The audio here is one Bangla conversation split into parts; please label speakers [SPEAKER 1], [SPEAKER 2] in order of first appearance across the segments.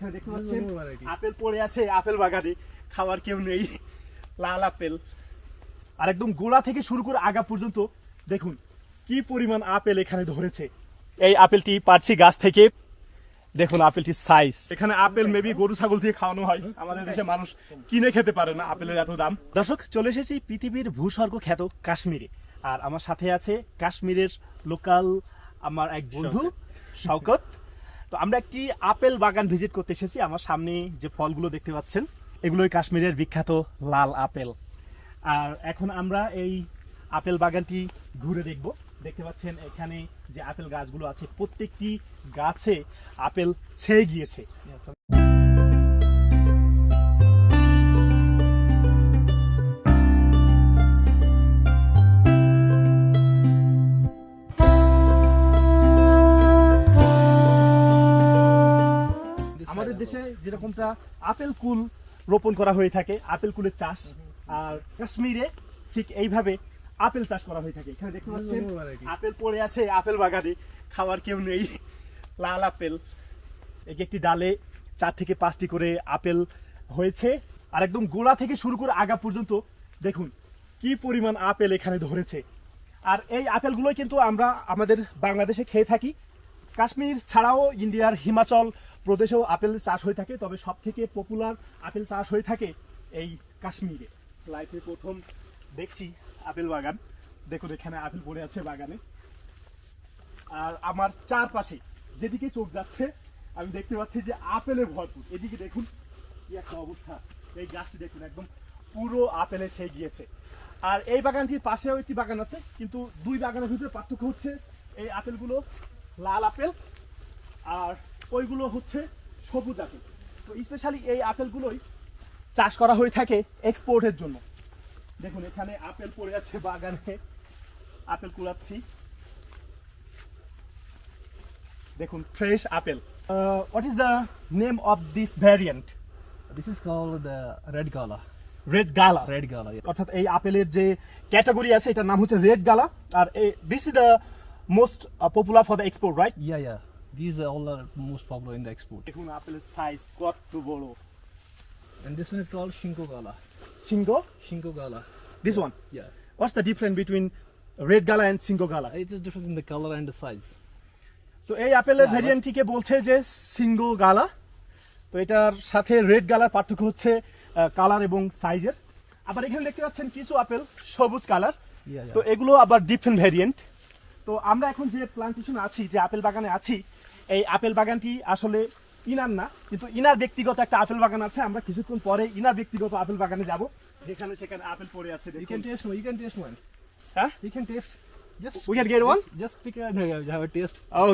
[SPEAKER 1] এখানে দেখতে পাচ্ছেন? আপেল পড়ে আছে আপেল বাগানে। খাওয়ার কেউ নেই। লাল আপেল। আর একদম গোড়া থেকে শুরু করে আগা পর্যন্ত দেখুন কি পরিমাণ আপেল এখানে ধরেছে। এই আপেলটি পারছি গাছ থেকে দেখুন আপেলটির সাইজ এখানে আপেল মেবি গরু ছাগল দিয়ে খাওয়ানো হয়। আমাদের দেশে মানুষ কিনে খেতে পারে না আপেলের এত দাম। দর্শক চলে এসেছি পৃথিবীর ভূস্বর্গ খ্যাত কাশ্মীরে। আর আমার সাথে আছে কাশ্মীরের লোকাল আমার এক বন্ধু শওকত তো আমরা একটি আপেল বাগান ভিজিট করতে এসেছি। আমার সামনে যে ফলগুলো দেখতে পাচ্ছেন, এগুলোই কাশ্মীরের বিখ্যাত লাল আপেল। আর এখন আমরা এই আপেল বাগানটি ঘুরে দেখব। দেখতে পাচ্ছেন এখানে যে আপেল গাছগুলো আছে, প্রত্যেকটি গাছে আপেল ছেয়ে গিয়েছে। যেরকমটা আপেল কুল রোপণ করা হয়ে থাকে আপেল কুলের চাষ। আর কাশ্মীরে ঠিক এইভাবে আপেল চাষ করা হয়ে থাকে। এখানে দেখতে পাচ্ছেন আপেল পড়ে আছে আপেল বাগানে। খাওয়ার কেউ নেই। লাল আপেল। যে একটি ডালে চার থেকে পাঁচটি করে আপেল হয়েছে। আর একদম গোড়া থেকে শুরু করে আগা পর্যন্ত দেখুন কি পরিমাণ আপেল এখানে ধরেছে। আর এই আপেলগুলোই কিন্তু আমরা আমাদের বাংলাদেশে খেয়ে থাকি। কাশ্মীর ছাড়াও ইন্ডিয়ার হিমাচল প্রদেশেও আপেল চাষ হয়ে থাকে, তবে সব থেকে পপুলার আপেল চাষ হয়ে থাকে এই কাশ্মীরে। লাইফে প্রথম দেখছি আপেল বাগান। দেখুন, এখানে আপেল পড়ে আছে বাগানে। আর আমার চারপাশে যেদিকে চোখ যাচ্ছে, আমি দেখতে পাচ্ছি যে আপেলে ভরপুর। এদিকে দেখুন, কি একটা অবস্থা। এই গাছটি দেখুন, একদম পুরো আপেলে সে গিয়েছে। আর এই বাগানটির পাশেও একটি বাগান আছে, কিন্তু দুই বাগানের ভিতরে পার্থক্য হচ্ছে, এই আপেলগুলো লাল আপেল আর ওইগুলো হচ্ছে সবুজ আপেল। তো স্পেশালি এই আপেলগুলোই চাষ করা হয়ে থাকে এক্সপোর্টের জন্য। দেখুন এখানে আপেল পড়ে আছে বাগানে। আপেল কুড়াচ্ছি। দেখুন fresh apple. What is the name of this variant
[SPEAKER 2] This is call the red gala. Red gala gala. Yeah.
[SPEAKER 1] অর্থাৎ এই আপেলের যে ক্যাটাগরি আছে এটার নাম হচ্ছে রেড গালা আর this is the most popular for the export right
[SPEAKER 2] yeah, yeah. These are all are most popular in the export.
[SPEAKER 1] দেখুন আপেলের সাইজ কত বড়
[SPEAKER 2] And this one is called Shinko gala.
[SPEAKER 1] Shinko
[SPEAKER 2] Shinko gala.
[SPEAKER 1] This one
[SPEAKER 2] Yeah.
[SPEAKER 1] What's the difference between red gala and Shinko gala
[SPEAKER 2] It is difference in the color and the size.
[SPEAKER 1] So এই আপেলের
[SPEAKER 2] Yeah,
[SPEAKER 1] ভ্যারিয়েন্টটিকে বলছে যে সিঙ্গো গালা তো এটার সাথে রেড গালার পার্থক্য হচ্ছে কালার এবং সাইজের আবার এখানে দেখতে পাচ্ছেন কিছু আপেল সবুজ কালার
[SPEAKER 2] Yeah, yeah.
[SPEAKER 1] তো এগুলো আবার ডিফারেন্ট ভ্যারিয়েন্ট তো আমরা এখন যে প্লান্টেশন আছি যে আপেল বাগানে আছি এই আপেল বাগানটি আসলে ইনার না কিন্তু ইনার ব্যক্তিগত একটা আপেল বাগান আছে। আমরা কিছুক্ষণ পরে ইনার ব্যক্তিগত আপেল বাগানে যাব যেখানে সেখানে আপেল পড়ে আছে
[SPEAKER 2] can taste one. You can taste one.
[SPEAKER 1] হ্যাঁ?
[SPEAKER 2] Me how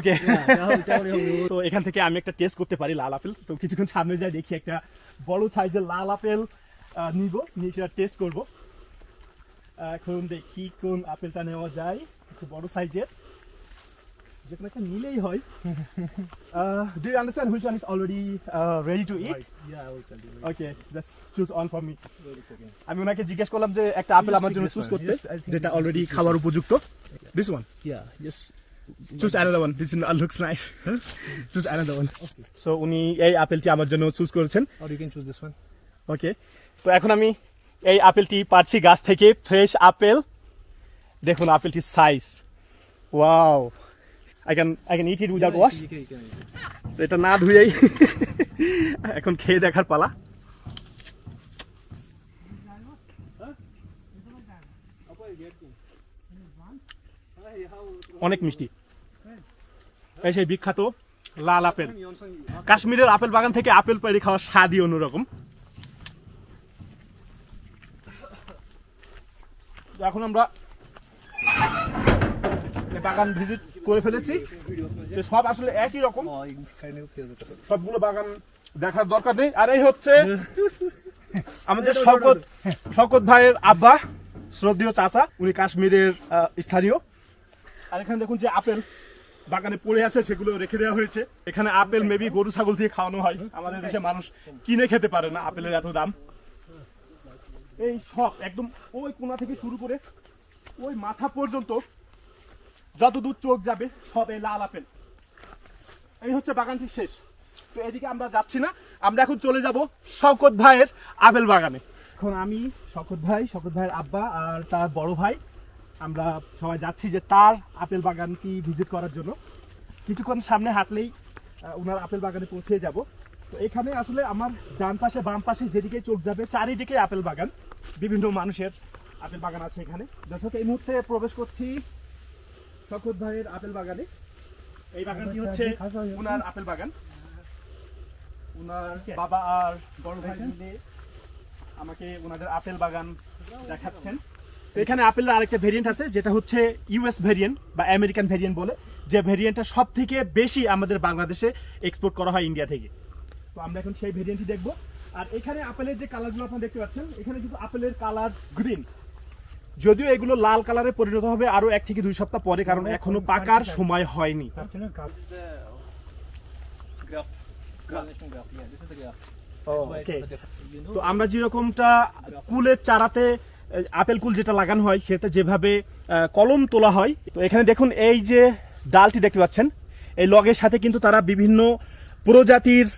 [SPEAKER 2] you.
[SPEAKER 1] তো এখান থেকে আমি একটা টেস্ট করতে পারি লাল আপেল। তো কিছুক্ষণ সামনে যাই দেখি একটা বড় সাইজের লাল আপেল নিব নিয়ে সেটা টেস্ট করব। এখন দেখি কোন আপেলটা নেওয়া যায়। একটু বড় সাইজের যে কোনো একটা নিলেই হয়। Do you
[SPEAKER 2] understand which one is already
[SPEAKER 1] ready to eat. Okay just choose
[SPEAKER 2] one for me
[SPEAKER 1] আমি ওনাকে জিজ্ঞেস করলাম যে একটা আপেল আমার জন্য চুজ. করতে যেটা অলরেডি খাওয়ার উপযুক্ত। This one
[SPEAKER 2] Yeah, just.
[SPEAKER 1] Choose another one this looks nice choose another one so উনি এই আপেলটি আমার জন্য চুজ করেছেন।
[SPEAKER 2] Or you can choose this one.
[SPEAKER 1] ওকে তো এখন আমি এই আপেলটি পারছি গাছ থেকে ফ্রেশ আপেল দেখুন আপেলটির
[SPEAKER 2] size
[SPEAKER 1] wow
[SPEAKER 2] I can I can eat eat without wash.
[SPEAKER 1] এটা না ধুয়েই এখন খেয়ে দেখার পালা। অনেক মিষ্টি। এই সেই বিখ্যাত লাল আপেল। কাশ্মীরের আপেল বাগান থেকে আপেল পেরে খাওয়ার স্বাদই অন্যরকম। এখন আমরা বাগান ভিজিট করে ফেলেছি। সব আসলে একই রকম. সবগুলো বাগান দেখার দরকার নেই। আর এই হচ্ছে আমাদের শকত শকত ভাইয়ের আব্বা শ্রদ্ধীয় চাচা। উনি কাশ্মীরের স্থানীয়। আর এখানে দেখুন যে আপেল বাগানে পড়ে আছে সেগুলো রেখে দেওয়া হয়েছে। এখানে আপেল মেবি গরু ছাগল দিয়ে খাওয়ানো হয়। আমাদের দেশে মানুষ কিনে খেতে পারে না আপেলের এত দাম। এই সব একদম ওই কোনা থেকে শুরু করে ওই মাথা পর্যন্ত যত দূর চোখ যাবে, সব এই লাল আপেল। এই হচ্ছে বাগানটি শেষ। তো এদিকে আমরা যাচ্ছি না। আমরা এখন চলে যাব শওকত ভাইয়ের আপেল বাগানে। এখন আমি, শওকত ভাই, শওকত ভাইয়ের আব্বা আর তার বড় ভাই। আমরা সবাই যাচ্ছি যে তার আপেল বাগানটি ভিজিট করার জন্য। কিছুক্ষণ সামনে হাঁটলেই ওনার আপেল বাগানে পৌঁছে যাব। তো এখানে আসলে আমার ডান পাশে, বাম পাশে যেদিকে চোখ যাবে, চারিদিকে আপেল বাগান। বিভিন্ন মানুষের আপেল বাগান আছে এখানে। দর্শক, এই মুহূর্তে প্রবেশ করছি শওকত ভাইয়ের আপেল বাগানে। এই বাগানটি হচ্ছে ওনার আপেল বাগান। ওনার বাবা আর বড় ভাই মিলে আমাকে ওনাদের আপেল বাগান দেখাচ্ছেন। এখানে আপেলের আরেকটা ভেরিয়েন্ট আছে যেটা হচ্ছে ইউএস ভেরিয়েন্ট বা আমেরিকান ভেরিয়েন্ট বলে। যে ভেরিয়েন্টটা সব থেকে বেশি আমাদের বাংলাদেশে এক্সপোর্ট করা হয় ইন্ডিয়া থেকে। তো আমরা এখন সেই ভেরিয়েন্টই দেখব। আর এখানে আপেলের যে কালারগুলো আপনারা দেখতে পাচ্ছেন এখানে কিন্তু আপেলের কালার গ্রিন যদিও এগুলো লাল কালারে পরিণত হবে আরও এক থেকে দুই সপ্তাহ পরে কারণ এখনও পাকার সময় হয়নি। তো আমরা যেরকমটা কুলের চারাতে আপেল কুল যেটা লাগানো হয় সেটা যেভাবে কলম তোলা হয় তো এখানে দেখুন এই যে ডালটি দেখতে পাচ্ছেন। এই লগের সাথে কিন্তু তারা বিভিন্ন প্রজাতির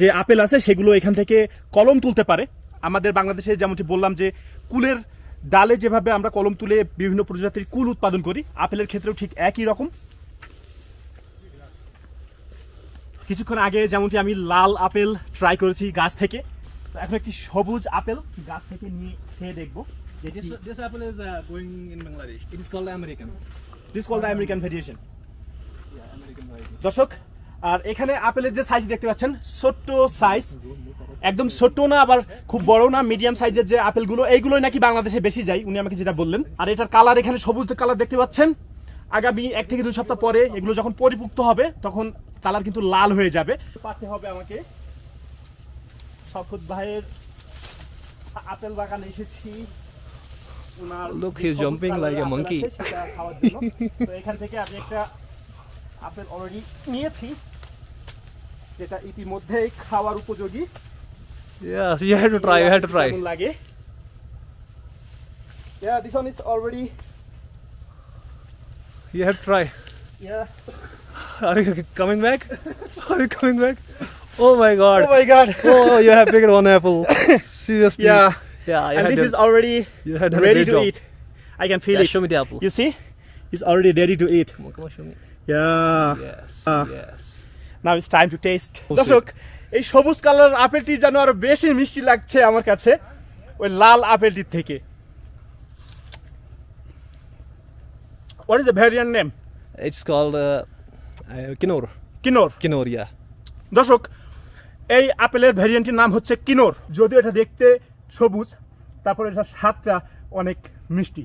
[SPEAKER 1] যে আপেল আছে সেগুলো এখান থেকে কলম তুলতে পারে। আমাদের বাংলাদেশে যেমনটি বললাম যে কুলের ডালে যেভাবে আমরা কলম তুলে বিভিন্ন প্রজাতির কুল উৎপাদন করি আপেলের ক্ষেত্রেও ঠিক একই রকম কিছুক্ষণ আগে যেমনটি আমি লাল আপেল ট্রাই করেছি গাছ থেকে এখন একটি সবুজ আপেল গাছ থেকে নিয়ে খেয়ে দেখব
[SPEAKER 2] this, this apple is uh, going in Bangladesh. It is called American.
[SPEAKER 1] This call the American variation
[SPEAKER 2] Yeah, American variety.
[SPEAKER 1] দর্শক আর এখানে আপেলের যে সাইজ দেখতে পাচ্ছেন ছোট্ট সাইজ একদম ছোট্ট না আবার খুব বড় না মিডিয়াম সাইজের যে আপেলগুলো এইগুলোই নাকি বাংলাদেশে বেশি যায় উনি আমাকে যেটা বললেন। আর এটার কালার এখানে সবুজ কালার দেখতে পাচ্ছেন। আগামী এক থেকে দুই সপ্তাহ পরে এগুলো যখন পরিপুক্ত হবে তখন কালার কিন্তু লাল হয়ে যাবে। পাঠতে হবে আমাকে। শখত ভাইয়ের আপেল বাগানে এসেছি।
[SPEAKER 2] monkey.
[SPEAKER 1] আছে, সেটা খাওয়ার জন্য। তো এখান থেকে আমি একটা আপেল অলরেডি নিয়েছি যেটা ইতিমধ্যেই খাওয়ার উপযোগী
[SPEAKER 2] Yes, you have to try. You have to try.
[SPEAKER 1] কেমন লাগে Yeah, this one is already
[SPEAKER 2] You have to try.
[SPEAKER 1] yeah.
[SPEAKER 2] Are you coming back? Are you coming back? Oh my god.
[SPEAKER 1] Oh my god.
[SPEAKER 2] Oh, you have picked one apple. Seriously.
[SPEAKER 1] Yeah.
[SPEAKER 2] Yeah, you
[SPEAKER 1] And
[SPEAKER 2] had
[SPEAKER 1] this
[SPEAKER 2] done-
[SPEAKER 1] is already
[SPEAKER 2] you had done a
[SPEAKER 1] ready
[SPEAKER 2] great
[SPEAKER 1] to
[SPEAKER 2] job.
[SPEAKER 1] eat. I can feel
[SPEAKER 2] Yeah,
[SPEAKER 1] it.
[SPEAKER 2] show me the apple.
[SPEAKER 1] You see? It's already ready to eat.
[SPEAKER 2] Come on, come on, show me.
[SPEAKER 1] Yeah.
[SPEAKER 2] Yes.
[SPEAKER 1] Ah.
[SPEAKER 2] yes.
[SPEAKER 1] Now it's time to taste
[SPEAKER 2] Oh,
[SPEAKER 1] দর্শক এই সবুজ কালার আপেলটি যেন আরও বেশি মিষ্টি লাগছে আমার কাছে ওই লাল আপেলটির থেকে what is the variant name
[SPEAKER 2] It's called uh, uh, Kinor.
[SPEAKER 1] Kinor
[SPEAKER 2] Kinor, yeah.
[SPEAKER 1] দর্শক এই আপেলের ভ্যারিয়েন্টের নাম হচ্ছে কিনোর যদিও এটা দেখতে সবুজ তারপরে এটার স্বাদটা অনেক মিষ্টি